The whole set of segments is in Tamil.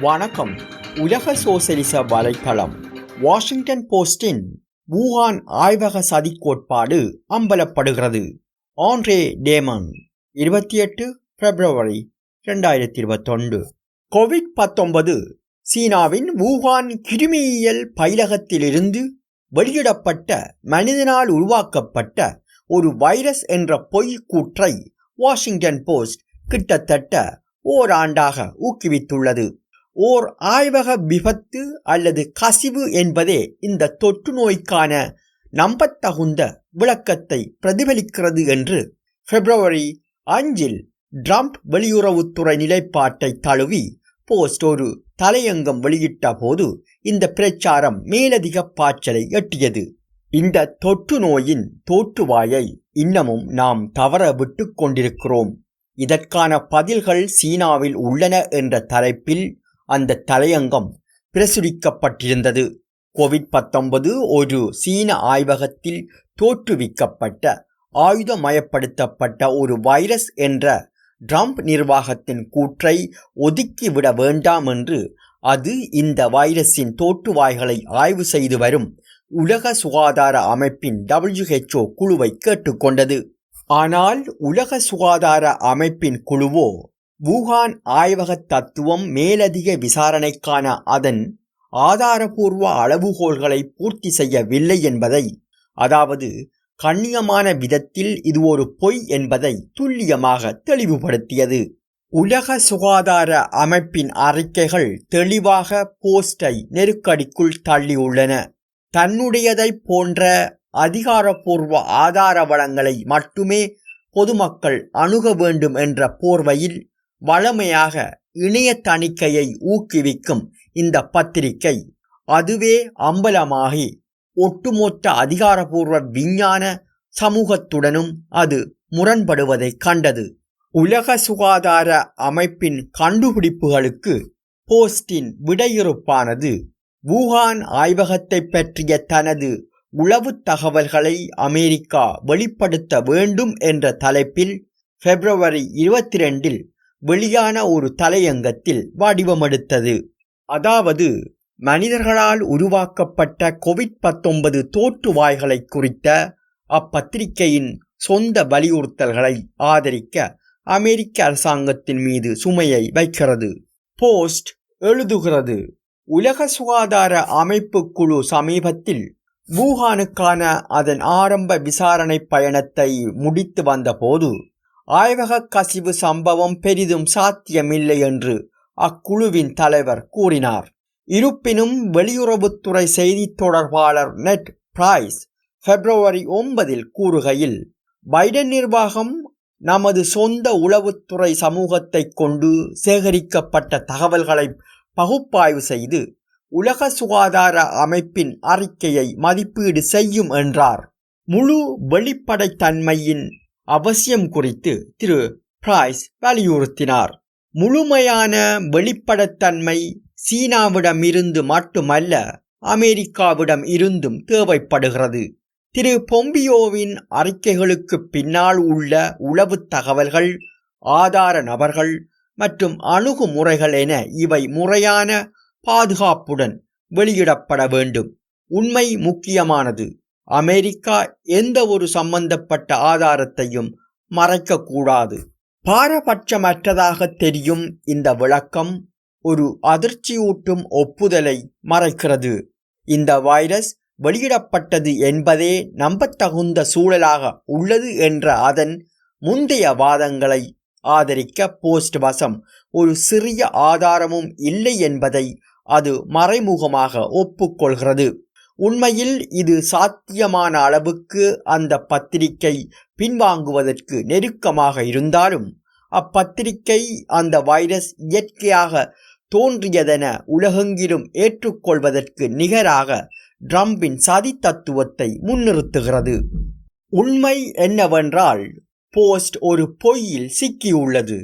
வணக்கம். உலக சோசலிச வலைத்தளம் வாஷிங்டன் போஸ்டின் வூஹான் ஆய்வக சதி கோட்பாடு அம்பலப்படுகிறது. ஆண்ட்ரே டேமன் இருபத்தி எட்டு பிப்ரவரி ரெண்டாயிரத்தி இருபத்தொன்று கோவிட் பத்தொன்பது சீனாவின் வூஹான் கிருமியியல் பயிலகத்திலிருந்து வெளியிடப்பட்ட மனிதனால் உருவாக்கப்பட்ட ஒரு வைரஸ் என்ற பொய் கூற்றை வாஷிங்டன் போஸ்ட் கிட்டத்தட்ட ஓராண்டாக ஊக்குவித்துள்ளது. ஓர் ஆய்வக விபத்து அல்லது கசிவு என்பதே இந்த தொற்று நோய்க்கான நம்பத்தகுந்த விளக்கத்தை பிரதிபலிக்கிறது என்று பிப்ரவரி அஞ்சில் ட்ரம்ப் வெளியுறவுத்துறை நிலைப்பாட்டை தழுவி போஸ்ட் ஒரு தலையங்கம் வெளியிட்ட போது இந்த பிரச்சாரம் மேலதிக பாய்ச்சலை எட்டியது. இந்த தொற்று நோயின் தோற்றுவாயை இன்னமும் நாம் தவற விட்டு கொண்டிருக்கிறோம். இதற்கான பதில்கள் சீனாவில் உள்ளன என்ற தலைப்பில் அந்த தலையங்கம் பிரசுரிக்கப்பட்டிருந்தது. கோவிட் பத்தொன்பது ஒரு சீன ஆய்வகத்தில் தோற்றுவிக்கப்பட்ட ஆயுதமயப்படுத்தப்பட்ட ஒரு வைரஸ் என்ற ட்ரம்ப் நிர்வாகத்தின் கூற்றை ஒதுக்கிவிட வேண்டாம் என்று அது இந்த வைரஸின் தோற்றுவாய்களை ஆய்வு செய்து வரும் உலக சுகாதார அமைப்பின் டபிள்யூஹெச்ஓ குழுவை கேட்டுக்கொண்டது. ஆனால் உலக சுகாதார அமைப்பின் குழுவோ வூகான் ஆய்வக தத்துவம் மேலதிக விசாரணைக்கான அதன் ஆதாரபூர்வ அளவுகோல்களை பூர்த்தி செய்யவில்லை என்பதை அதாவது கண்ணியமான விதத்தில் இது ஒரு பொய் என்பதை துல்லியமாக தெளிவுபடுத்தியது. உலக சுகாதார அமைப்பின் அறிக்கைகள் தெளிவாக போஸ்டை நெருக்கடிக்குள் தள்ளியுள்ளன. தன்னுடையதை போன்ற அதிகாரப்பூர்வ ஆதார வளங்களை மட்டுமே பொதுமக்கள் அணுக வேண்டும் என்ற போர்வையில் வளமையாக இணைய தணிக்கையை ஊக்குவிக்கும் இந்த பத்திரிகை அதுவே அம்பலமாகி ஒட்டுமொத்த அதிகாரபூர்வ விஞ்ஞான சமூகத்துடனும் அது முரண்படுவதை கண்டது. உலக சுகாதார அமைப்பின் கண்டுபிடிப்புகளுக்கு போஸ்டின் விடையிறுப்பானது. வூகான் ஆய்வகத்தை பற்றிய தனது உளவு தகவல்களை அமெரிக்கா வெளிப்படுத்த வேண்டும் என்ற தலைப்பில் பிப்ரவரி இருபத்தி ரெண்டில் வெளியான ஒரு தலையங்கத்தில் வடிவமெடுத்தது. அதாவது மனிதர்களால் உருவாக்கப்பட்ட கோவிட் பத்தொன்பது தோற்றுவாய்களை குறித்த அப்பத்திரிகையின் சொந்த வலியுறுத்தல்களை ஆதரிக்க அமெரிக்க அரசாங்கத்தின் மீது சுமையை வைக்கிறது. போஸ்ட் எழுதுகிறது உலக சுகாதார அமைப்பு குழு சமீபத்தில் வூஹானுக்கான அதன் ஆரம்ப விசாரணை பயணத்தை முடித்து வந்தபோது ஆய்வக கசிவு சம்பவம் பெரிதும் சாத்தியமில்லை என்று அக்குழுவின் தலைவர் கூறினார். இருப்பினும் வெளியுறவுத்துறை செய்தி தொடர்பாளர் நெட் பிரைஸ் பிப்ரவரி ஒன்பதில் கூறுகையில் பைடன் நிர்வாகம் நமது சொந்த உளவுத்துறை சமூகத்தை கொண்டு சேகரிக்கப்பட்ட தகவல்களை பகுப்பாய்வு செய்து உலக சுகாதார அமைப்பின் அறிக்கையை மதிப்பீடு செய்யும் என்றார். முழு வெளிப்படைத்தன்மையின் அவசியம் குறித்து திரு பிரைஸ் வலியுறுத்தினார். முழுமையான வெளிப்படத்தன்மை சீனாவிடமிருந்து மட்டுமல்ல அமெரிக்காவிடம் இருந்தும் தேவைப்படுகிறது. திரு பொம்பியோவின் அறிக்கைகளுக்கு பின்னால் உள்ள உளவு தகவல்கள் ஆதார நபர்கள் மற்றும் அணுகுமுறைகள் என இவை முறையான பாதுகாப்புடன் வெளியிடப்பட வேண்டும். உண்மை முக்கியமானது. அமெரிக்கா எந்த ஒரு சம்பந்தப்பட்ட ஆதாரத்தையும் மறைக்கக்கூடாது. பாரபட்சமற்றதாக தெரியும் இந்த விளக்கம் ஒரு அதிர்ச்சியூட்டும் ஒப்புதலை மறைக்கிறது. இந்த வைரஸ் வெளியிடப்பட்டது என்பதே நம்பத்தகுந்த சூழலாக உள்ளது என்ற அதன் முந்தைய வாதங்களை ஆதரிக்க போஸ்ட் வசம் ஒரு சிறிய ஆதாரமும் இல்லை என்பதை அது மறைமுகமாக ஒப்புக்கொள்கிறது. உண்மையில் இது சாத்தியமான அளவுக்கு அந்த பத்திரிகை பின்வாங்குவதற்கு நெருக்கமாக இருந்தாலும் அப்பத்திரிகை அந்த வைரஸ் இயற்கையாக தோன்றியதென உலகெங்கிலும் ஏற்றுக்கொள்வதற்கு நிகராக ட்ரம்பின் சதி தத்துவத்தை முன்னிறுத்துகிறது. உண்மை என்னவென்றால் போஸ்ட் ஒரு பொய்யில் சிக்கியுள்ளது.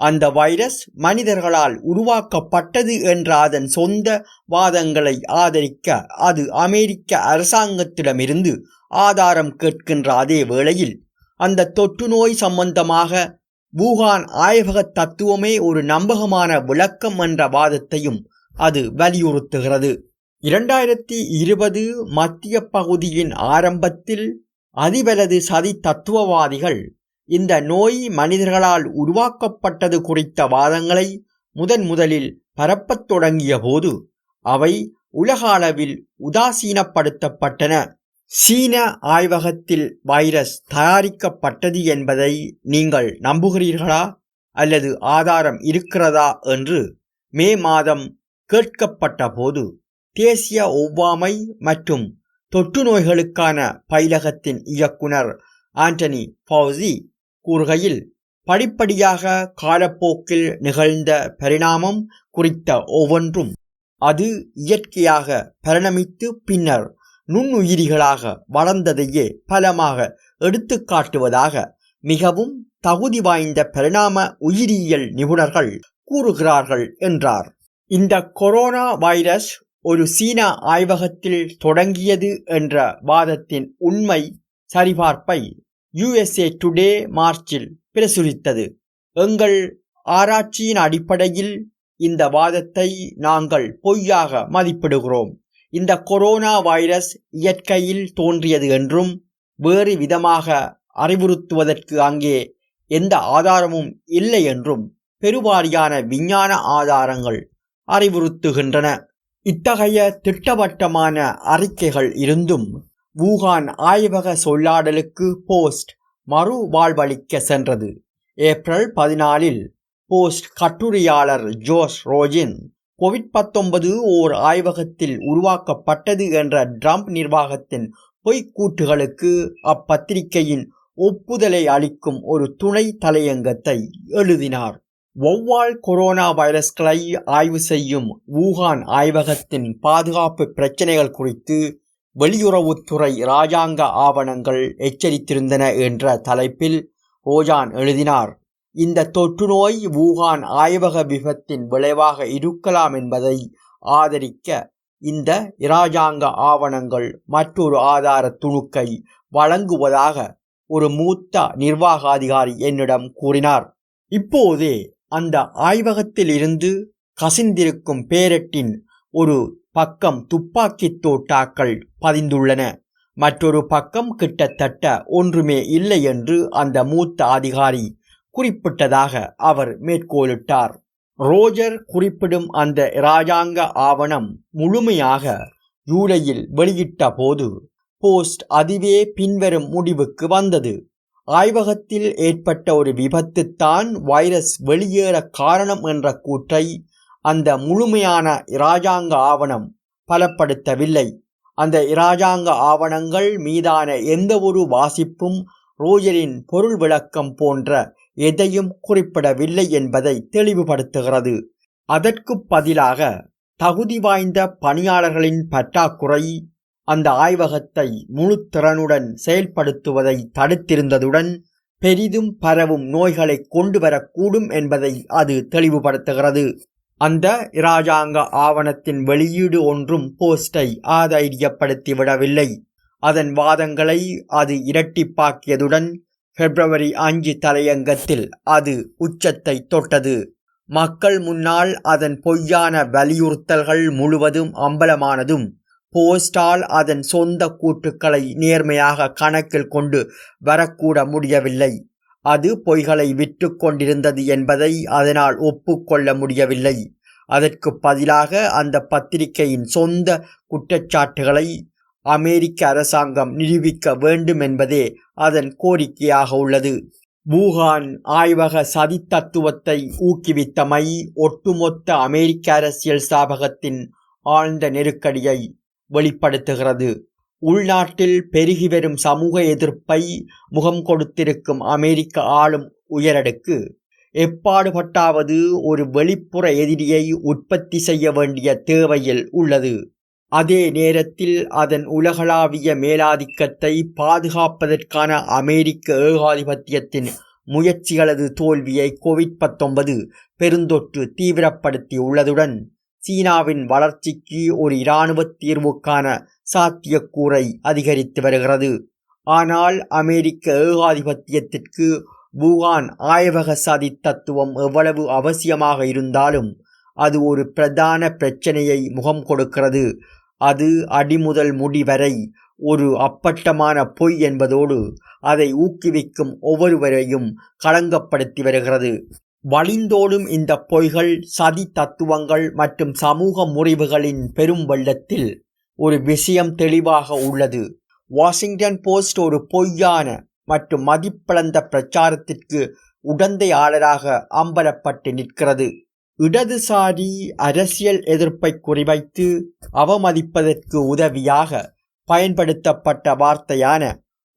அந்த வைரஸ் மனிதர்களால் உருவாக்கப்பட்டது என்ற அதன் சொந்த வாதங்களை ஆதரிக்க அது அமெரிக்க அரசாங்கத்திடமிருந்து ஆதாரம் கேட்கின்ற அதே வேளையில் அந்த தொற்று நோய் சம்பந்தமாக வூகான் ஆய்வக தத்துவமே ஒரு நம்பகமான விளக்கம் என்ற வாதத்தையும் அது வலியுறுத்துகிறது. இரண்டாயிரத்தி இருபது மத்திய பகுதியின் ஆரம்பத்தில் அதிவலது சதி தத்துவவாதிகள் இந்த நோய் மனிதர்களால் உருவாக்கப்பட்டது குறித்த வாதங்களை முதன் முதலில் பரப்பத் தொடங்கிய போது அவை உலக அளவில் உதாசீனப்படுத்தப்பட்டன. சீன ஆய்வகத்தில் வைரஸ் தயாரிக்கப்பட்டது என்பதை நீங்கள் நம்புகிறீர்களா? அல்லது ஆதாரம் இருக்கிறதா? என்று மே மாதம் கேட்கப்பட்ட போது தேசிய ஒவ்வாமை மற்றும் தொற்று நோய்களுக்கான பயிலகத்தின் இயக்குனர் ஆண்டனி பவுசி கூறுகையில் படிப்படியாக காலப்போக்கில் நிகழ்ந்த பரிணாமம் குறித்த ஒவ்வொன்றும் அது இயற்கையாக பரிணமித்து பின்னர் நுண்ணுயிரிகளாக வளர்ந்ததையே பலமாக எடுத்துக்காட்டுவதாக மிகவும் தகுதி வாய்ந்த பரிணாம உயிரியல் நிபுணர்கள் கூறுகிறார்கள் என்றார். இந்த கொரோனா வைரஸ் ஒரு சீனா ஆய்வகத்தில் தொடங்கியது என்ற வாதத்தின் உண்மை சரிபார்ப்பை யுஎஸ்ஏ டுடே மார்ச்சில் பிரசுரித்தது. எங்கள் ஆராய்ச்சியின் அடிப்படையில் இந்த வாதத்தை நாங்கள் பொய்யாக மதிப்பிடுகிறோம். இந்த கொரோனா வைரஸ் இயற்கையில் தோன்றியது என்றும் வேறு விதமாக அறிவுறுத்துவதற்கு அங்கே எந்த ஆதாரமும் இல்லை என்றும் பெருவாரியான விஞ்ஞான ஆதாரங்கள் அறிவுறுத்துகின்றன. இத்தகைய திட்டவட்டமான அறிக்கைகள் இருந்தும் வூகான் ஆய்வக சொல்லாடலுக்கு போஸ்ட் மறுவாழ்வளிக்க சென்றது. ஏப்ரல் பதினாலில் போஸ்ட் கட்டுரையாளர் ஜோஸ் ரோஜின் கோவிட் பத்தொன்பது ஓர் ஆய்வகத்தில் உருவாக்கப்பட்டது என்ற ட்ரம்ப் நிர்வாகத்தின் பொய்க்கூட்டுகளுக்கு அப்பத்திரிகையின் ஒப்புதலை அளிக்கும் ஒரு துணை தலையங்கத்தை எழுதினார். ஒவ்வாள் கொரோனா வைரஸ்களை ஆய்வு செய்யும் வூகான் ஆய்வகத்தின் பாதுகாப்பு பிரச்சினைகள் குறித்து வெளியுறவுத்துறை இராஜாங்க ஆவணங்கள் எச்சரித்திருந்தன என்ற தலைப்பில் ஓஜான் எழுதினார். இந்த தொற்றுநோய் வூகான் ஆய்வக விபத்தின் விளைவாக இருக்கலாம் என்பதை ஆதரிக்க இந்த இராஜாங்க ஆவணங்கள் மற்றொரு ஆதார துணுக்கை வழங்குவதாக ஒரு மூத்த நிர்வாக அதிகாரி என்னிடம் கூறினார். இப்போதே அந்த ஆய்வகத்தில் இருந்து கசிந்திருக்கும் பேரட்டின் ஒரு பக்கம் துப்பாக்கி தோட்டாக்கள் பதிந்துள்ளன. மற்றொரு பக்கம் கிட்டத்தட்ட ஒன்றுமே இல்லை என்று அந்த மூத்த அதிகாரி குறிப்பிட்டதாக அவர் மேற்கோளிட்டார். ரோஜர் குறிப்பிடும் அந்த இராஜாங்க ஆவணம் முழுமையாக ஜூலையில் வெளியிட்ட போது போஸ்ட் அதுவே பின்வரும் முடிவுக்கு வந்தது. ஆய்வகத்தில் ஏற்பட்ட ஒரு விபத்து தான் வைரஸ் வெளியேற காரணம் என்ற கூற்றை அந்த முழுமையான இராஜாங்க ஆவணம் பலப்படுத்தவில்லை. அந்த இராஜாங்க ஆவணங்கள் மீதான எந்த ஒரு வாசிப்பும் ரோஜரின் பொருள் விளக்கம் போன்ற எதையும் குறிப்பிடவில்லை என்பதை தெளிவுபடுத்துகிறது. அதற்கு பதிலாக தகுதி வாய்ந்த பணியாளர்களின் பற்றாக்குறை அந்த ஆய்வகத்தை முழு திறனுடன் செயல்படுத்துவதை தடுத்திருந்ததுடன் பெரிதும் பரவும் நோய்களை கொண்டு வரக்கூடும் என்பதை அது தெளிவுபடுத்துகிறது. அந்த இராஜாங்க ஆவணத்தின் வெளியீடு ஒன்றும் போஸ்டை ஆதைரியப்படுத்திவிடவில்லை அதன் வாதங்களை அது இரட்டிப்பாக்கியதுடன் பிப்ரவரி அஞ்சு தலையங்கத்தில் அது உச்சத்தை தொட்டது. மக்கள் முன்னால் அதன் பொய்யான வலியுறுத்தல்கள் முழுவதும் அம்பலமானதும் போஸ்டால் அதன் சொந்த கூட்டுக்களை நேர்மையாக கணக்கில் கொண்டு வரக்கூட முடியவில்லை. அது பொய்களை விற்று கொண்டிருந்தது என்பதை அதனால் ஒப்புக்கொள்ள முடியவில்லை. அதற்கு பதிலாக அந்த பத்திரிகையின் சொந்த குற்றச்சாட்டுகளை அமெரிக்க அரசாங்கம் நிரூபிக்க வேண்டும் என்பதே அதன் கோரிக்கையாக உள்ளது. வூகான் ஆய்வக சதி தத்துவத்தை ஊக்குவித்தமை ஒட்டுமொத்த அமெரிக்க அரசியல் ஸ்தாபகத்தின் ஆழ்ந்த நெருக்கடியை வெளிப்படுத்துகிறது. உள்நாட்டில் பெருகி வரும் சமூக எதிர்ப்பை முகம் கொடுத்திருக்கும் அமெரிக்க ஆளும் உயரடுக்கு எப்பாடுபட்டாவது ஒரு வெளிப்புற எதிரியை உற்பத்தி செய்ய வேண்டிய தேவையில் உள்ளது. அதே நேரத்தில் அதன் உலகளாவிய மேலாதிக்கத்தை பாதுகாப்பதற்கான அமெரிக்க ஏகாதிபத்தியத்தின் முயற்சிகளது தோல்வியை கோவிட் பத்தொன்பது பெருந்தொற்று தீவிரப்படுத்தி உள்ளதுடன் சீனாவின் வளர்ச்சிக்கு ஒரு இராணுவ தீர்வுக்கான சாத்தியக்கூறை அதிகரித்து வருகிறது. ஆனால் அமெரிக்க ஏகாதிபத்தியத்திற்கு பூகான் ஆய்வக சதி தத்துவம் எவ்வளவு அவசியமாக இருந்தாலும் அது ஒரு பிரதான பிரச்சனையை முகம் கொடுக்கிறது. அது அடிமுதல் முடி வரை ஒரு அப்பட்டமான பொய் என்பதோடு அதை ஊக்குவிக்கும் ஒவ்வொருவரையும் களங்கப்படுத்தி வருகிறது. வழிந்தோடும் இந்த பொய்கள் சதி தத்துவங்கள் மற்றும் சமூக முறிவுகளின் பெரும் வெள்ளத்தில் ஒரு விஷயம் தெளிவாக உள்ளது. வாஷிங்டன் போஸ்ட் ஒரு பொய்யான மற்றும் மதிப்பிழந்த பிரச்சாரத்திற்கு உடந்தையாளராக அம்பலப்பட்டு நிற்கிறது. இடதுசாரி அரசியல் எதிர்ப்பை குறிவைத்து அவமதிப்பதற்கு உதவியாக பயன்படுத்தப்பட்ட வார்த்தையான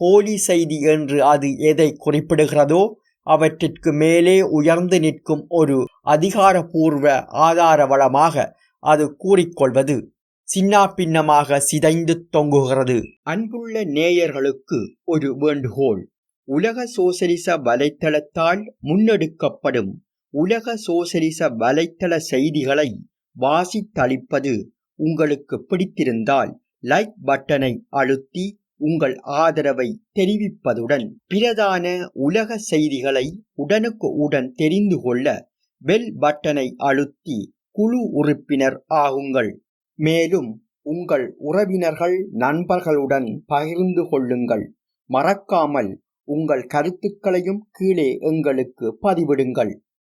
போலி செய்தி என்று அது எதை குறிப்பிடுகிறதோ அவற்றிற்கு மேலே உயர்ந்து நிற்கும் ஒரு அதிகாரபூர்வ ஆதார வளமாக அது கூறிக்கொள்வது சின்னாபின்னமாக சிதைந்து தொங்குகிறது. அன்புள்ள நேயர்களுக்கு ஒரு வேண்டுகோள். உலக சோசலிச வலைத்தளத்தால் முன்னெடுக்கப்படும் உலக சோசலிச வலைத்தள செய்திகளை வாசித்தளிப்பது உங்களுக்கு பிடித்திருந்தால் லைக் பட்டனை அழுத்தி உங்கள் ஆதரவை தெரிவிப்பதுடன் பிரதான உலக செய்திகளை உடனுக்கு உடன் தெரிந்து கொள்ள பெல் பட்டனை அழுத்தி குழு உறுப்பினர் ஆகுங்கள். மேலும் உங்கள் உறவினர்கள் நண்பர்களுடன் பகிர்ந்து கொள்ளுங்கள். மறக்காமல் உங்கள் கருத்துக்களையும் கீழே எங்களுக்கு பதிவிடுங்கள்.